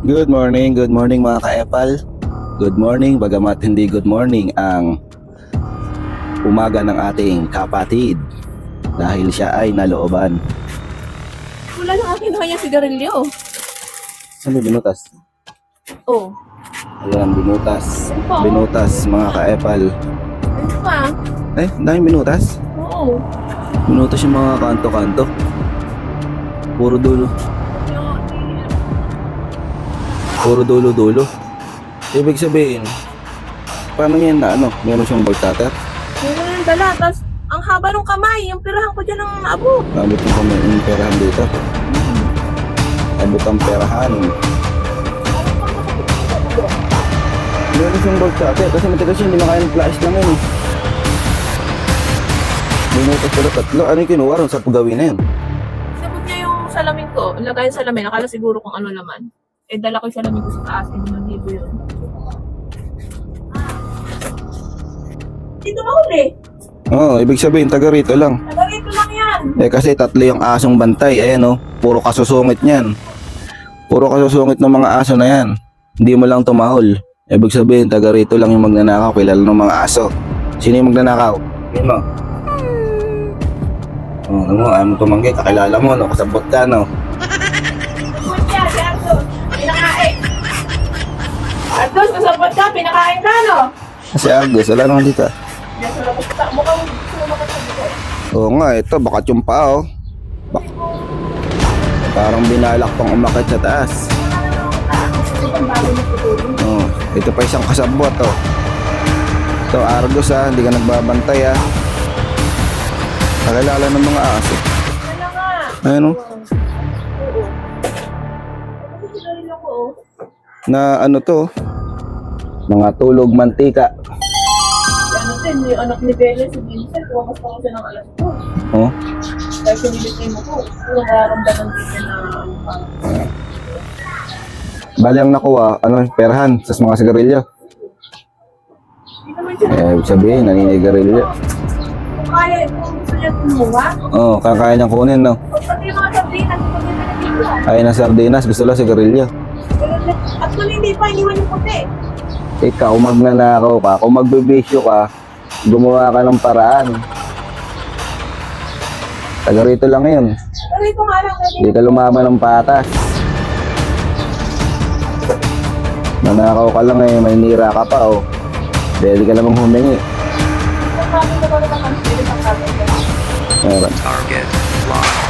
Good morning, good morning mga ka-epal. Good morning, bagamat hindi good morning ang umaga ng ating kapatid dahil siya ay nalooban. Wala na akin naman yung sigarilyo. Ano binutas? Oh. Ayan, binutas. Ano? Binutas mga ka-epal. Ano pa? Eh, dahil binutas? Oo. Binutas yung mga kanto-kanto. Puro dulo. Puro dulo-dulo. Ibig sabihin, paano yan na ano? Meron siyang bolt cutter? Meron yung dala. Tapos, ang haba ng kamay. Yung pirahan ko dyan ng abo. Abot yung kami yung perahan dito. Abot ang perahan. Meron siyang bolt cutter kasi matigas yun, hindi makaya ng flash lang yun eh. Binutas pala tatlo. Ano yung kinuha ron sa paggawin na yun? Sabot niya yung salamin ko. Lagay yung salamin. Akala siguro kung ano laman. Eh, dala ko yung salamin ko sa taas. Hindi man dito yun. Dito na uli. Oo, oh, ibig sabihin taga rito lang. Nagarito lang yan. Eh kasi tatlo yung asong bantay. Ayan oh, puro kasusungit niyan. Puro kasusungit ng mga aso na yan. Hindi mo lang tumahol. Ibig sabihin, taga rito lang yung magnanakaw, kilala ng mga aso. Sino yung magnanakaw? Yun mo. Oh, ano mo, ayaw mo tumanggi, kakilala mo, no? Kasabot ka, no? Pinakain. Ardos, kasabot ka. Pinakain ka, no? Si Agus, wala naman dito. Mukhang likod. Oo nga, ito, bakat yung paa, oh. Bak Parang binalak pang umakit sa taas. Oh, ito pa isang kasabot, oh. Ito, Argus, ah, hindi ka nagbabantay, ah. Kakilala ng mga aso. Wala nga. Ayan, Na ano to, mga tulog mantika. Yan natin, yung anak ni Bella, si Vincent, wakas pa ko siya ng alas ko. Oh. Dahil sinilitay mo ko, kung nararamdaman din niya na ano pa. Bali ang nakuha, ano, perhan sa mga sigarilyo. Siya, Eh, ibig sabihin, naninigarilyo. kung kaya, kung gusto niya kumuha, Oh, kakaya niyang kunin, no? pati mga ko din pinagigil. Kaya ng sardinas, gusto lang sigarilyo. At kung hindi pa, iniwan yung puti. Ikaw, magnanakaw ka, kung magbibisyo ka, gumawa ka ng paraan. Taga rito lang yun. Pero ito nga lang, Hindi ka lumaban ng patas. Nanakaw ka lang eh, may nira ka pa oh. Pwede ka namang humingi. Meron. Target locked.